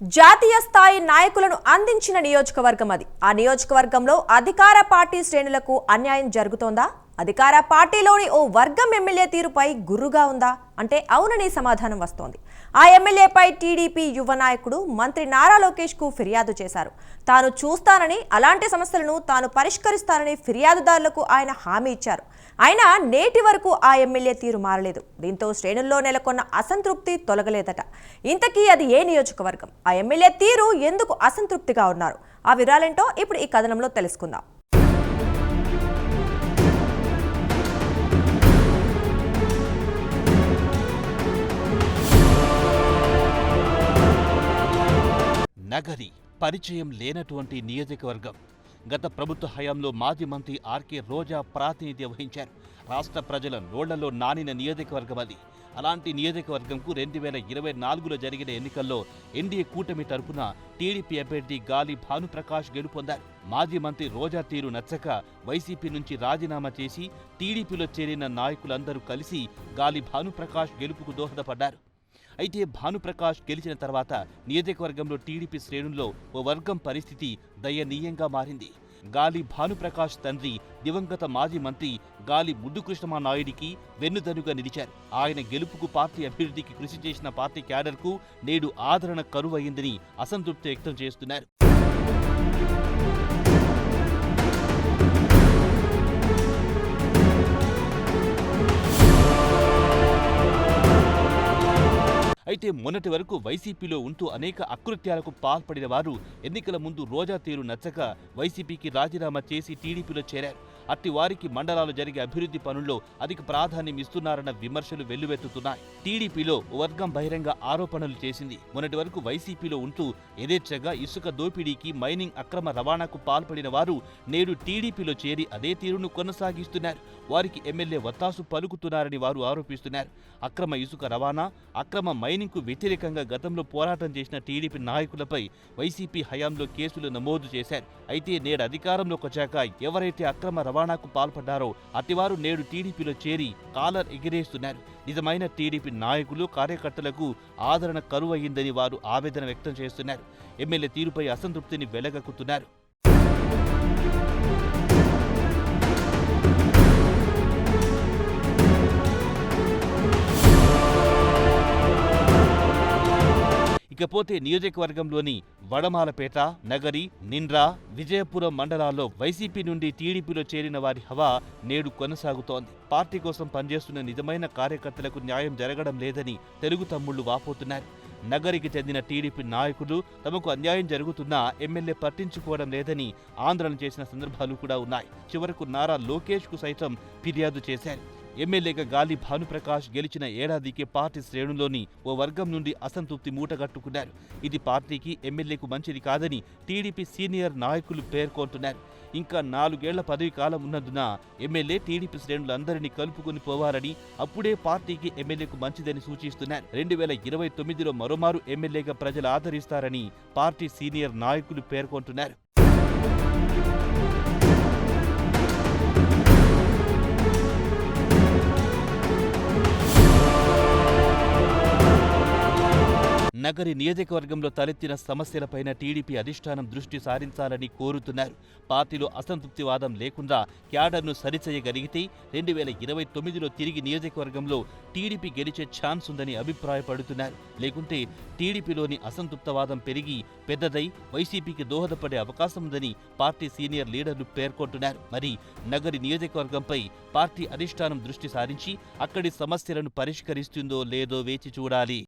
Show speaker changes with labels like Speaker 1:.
Speaker 1: జాతీయ స్థాయి నాయకులను అందించిన నియోజకవర్గం అది. ఆ నియోజకవర్గంలో అధికార పార్టీ శ్రేణులకు అన్యాయం జరుగుతోందా? అధికార పార్టీలోని ఓ వర్గం ఎమ్మెల్యే తీరుపై గుర్రుగా ఉందా? అంటే అవునని సమాధానం వస్తోంది. ఆ ఎమ్మెల్యేపై టీడీపీ యువ నాయకుడు మంత్రి నారా లోకేష్కు ఫిర్యాదు చేశారు. తాను చూస్తానని అలాంటి సమస్యలను తాను పరిష్కరిస్తానని ఫిర్యాదుదారులకు ఆయన హామీ ఇచ్చారు. అయినా నేటి వరకు ఆ ఎమ్మెల్యే తీరు మారలేదు. దీంతో శ్రేణుల్లో నెలకొన్న అసంతృప్తి తొలగలేదట. ఇంతకీ అది ఏ నియోజకవర్గం? ఆ ఎమ్మెల్యే తీరు ఎందుకు అసంతృప్తిగా ఉన్నారు? ఆ వివరాలేంటో ఇప్పుడు ఈ కథనంలో తెలుసుకుందాం.
Speaker 2: నగరి పరిచయం లేనటువంటి నియోజకవర్గం. గత ప్రభుత్వ హయాంలో మాజీ మంత్రి ఆర్కే రోజా ప్రాతినిధ్యం వహించారు. రాష్ట్ర ప్రజల నోళ్ళలో నానిన నియోజకవర్గం అది. అలాంటి నియోజకవర్గంకు రెండు వేల ఇరవై నాలుగులో జరిగిన ఎన్నికల్లో ఎన్డీఏ కూటమి తరపున టీడీపీ అభ్యర్థి గాలి భానుప్రకాష్ గెలుపొందారు. మాజీ మంత్రి రోజా తీరు నచ్చక వైసీపీ నుంచి రాజీనామా చేసి టీడీపీలో చేరిన నాయకులందరూ కలిసి గాలి భానుప్రకాష్ గెలుపుకు దోహదపడ్డారు. అయితే భానుప్రకాష్ గెలిచిన తర్వాత నియోజకవర్గంలో టీడీపీ శ్రేణుల్లో ఓ వర్గం పరిస్థితి దయనీయంగా మారింది. గాలి భానుప్రకాష్ తండ్రి దివంగత మాజీ మంత్రి గాలి ముద్దుకృష్ణమా నాయుడికి వెన్నుదనుగా నిలిచారు. ఆయన గెలుపుకు పార్టీ అభివృద్ధికి కృషి చేసిన పార్టీ క్యాడర్కు నేడు ఆదరణ కరువయిందని అసంతృప్తి వ్యక్తం చేస్తున్నారు. అయితే మొన్నటి వరకు వైసీపీలో ఉంటూ అనేక అకృత్యాలకు పాల్పడిన వారు ఎన్నికల ముందు రోజా తీరు నచ్చక వైసీపీకి రాజీనామా చేసి టీడీపీలో చేరారు. అట్టి వారికి మండలాలు జరిగే అభివృద్ధి పనుల్లో అధిక ప్రాధాన్యం ఇస్తున్నారన్న విమర్శలు వెల్లువెత్తుతున్నాయి. టీడీపీలో వర్గం బహిరంగ ఆరోపణలు చేసింది. మొన్నటి వరకు వైసీపీలో ఉంటూ యథేచ్ఛగా ఇసుక దోపిడీకి మైనింగ్ అక్రమ రవాణాకు పాల్పడిన వారు నేడు టీడీపీలో చేరి అదే తీరును కొనసాగిస్తున్నారు. వారికి ఎమ్మెల్యే వత్తాసు పలుకుతున్నారని వారు ఆరోపిస్తున్నారు. అక్రమ ఇసుక రవాణా అక్రమ మైనింగ్కు వ్యతిరేకంగా గతంలో పోరాటం చేసిన టీడీపీ నాయకులపై వైసీపీ హయాంలో కేసులు నమోదు చేశారు. అయితే నేడు అధికారంలోకి వచ్చాక ఎవరైతే అక్రమ రవాణా రవాణాకు పాల్పడ్డారో అతివారు నేడు టీడీపీలో చేరి కాలర్ ఎగిరేస్తున్నారు. నిజమైన టీడీపీ నాయకులు కార్యకర్తలకు ఆదరణ కరువయ్యిందని వారు ఆవేదన వ్యక్తం చేస్తున్నారు. ఎమ్మెల్యే తీరుపై అసంతృప్తిని వెలగక్కుతున్నారు ఇకపోతే నియోజకవర్గంలోని వడమాలపేట నగరి నిండ్రా విజయపురం మండలాల్లో వైసీపీ నుండి టీడీపీలో చేరిన వారి హవా నేడు కొనసాగుతోంది. పార్టీ కోసం పనిచేస్తున్న నిజమైన కార్యకర్తలకు న్యాయం జరగడం లేదని తెలుగు తమ్ముళ్ళు వాపోతున్నారు. నగరికి చెందిన టీడీపీ నాయకులు తమకు అన్యాయం జరుగుతున్నా ఎమ్మెల్యే పట్టించుకోవడం లేదని ఆందోళన చేసిన సందర్భాలు కూడా ఉన్నాయి. చివరకు నారా లోకేష్కు సైతం ఫిర్యాదు చేశారు. ఎమ్మెల్యేగా గాలి భానుప్రకాష్ గెలిచిన ఏడాదికి పార్టీ శ్రేణులోని ఓ వర్గం నుండి అసంతృప్తి మూటగట్టుకున్నారు. ఇది పార్టీకి ఎమ్మెల్యేకు మంచిది కాదని టీడీపీ సీనియర్ నాయకులు పేర్కొంటున్నారు. ఇంకా నాలుగేళ్ళ పదవి కాలం ఉన్నందున ఎమ్మెల్యే టీడీపీ శ్రేణులందరినీ కలుపుకొని పోవారని అప్పుడే పార్టీకి ఎమ్మెల్యేకు మంచిదని సూచిస్తున్నారు. రెండు వేల ఇరవై తొమ్మిదిలో మరోమారు ఎమ్మెల్యేగా ప్రజలు ఆదరిస్తారని పార్టీ సీనియర్ నాయకులు పేర్కొంటున్నారు. నగరి నియోజకవర్గంలో తలెత్తిన సమస్యలపైన టీడీపీ అధిష్టానం దృష్టి సారించాలని కోరుతున్నారు. పార్టీలో అసంతృప్తి వాదం లేకుండా క్యాడర్ను సరిచేయగలిగితే రెండు వేల ఇరవై తొమ్మిదిలో తిరిగి నియోజకవర్గంలో టీడీపీ గెలిచే ఛాన్స్ ఉందని అభిప్రాయపడుతున్నారు. లేకుంటే టీడీపీలోని అసంతృప్తవాదం పెరిగి పెద్దదై వైసీపీకి దోహదపడే అవకాశం ఉందని పార్టీ సీనియర్ లీడర్లు పేర్కొంటున్నారు. మరి నగరి నియోజకవర్గంపై పార్టీ అధిష్టానం దృష్టి సారించి అక్కడి సమస్యలను పరిష్కరిస్తుందో లేదో వేచి చూడాలి.